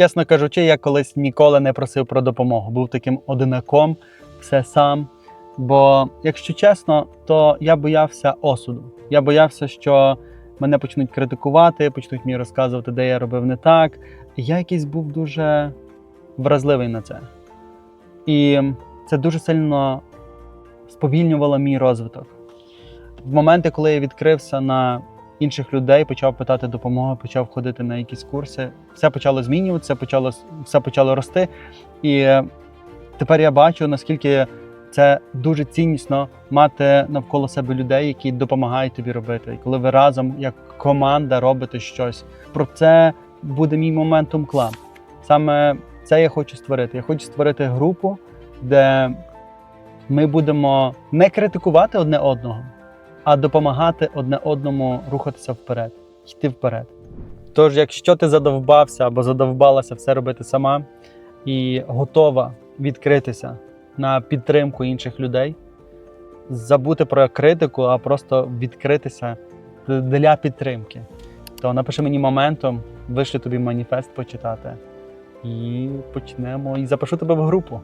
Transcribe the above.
Чесно кажучи, я колись ніколи не просив про допомогу. Був таким одинаком, все сам. Бо, якщо чесно, то я боявся осуду. Я боявся, що мене почнуть критикувати, почнуть мені розказувати, де я робив не так. Я якийсь був дуже вразливий на це. І це дуже сильно сповільнювало мій розвиток. В моменти, коли я відкрився на інших людей, почав питати допомоги, почав ходити на якісь курси, все почало змінюватися, почало, все почало рости. І е, тепер я бачу, наскільки це дуже ціннісно мати навколо себе людей, які допомагають тобі робити. І коли ви разом, як команда, робите щось. Про це буде мій моментум клаб. Саме це я хочу створити. Я хочу створити групу, де ми будемо не критикувати одне одного, а допомагати одне одному рухатися вперед, йти вперед. Тож, якщо ти задовбався або задовбалася все робити сама і готова відкритися на підтримку інших людей, забути про критику, а просто відкритися для підтримки, то напиши мені моментом, вишлю тобі маніфест почитати. І почнемо. І запишу тебе в групу.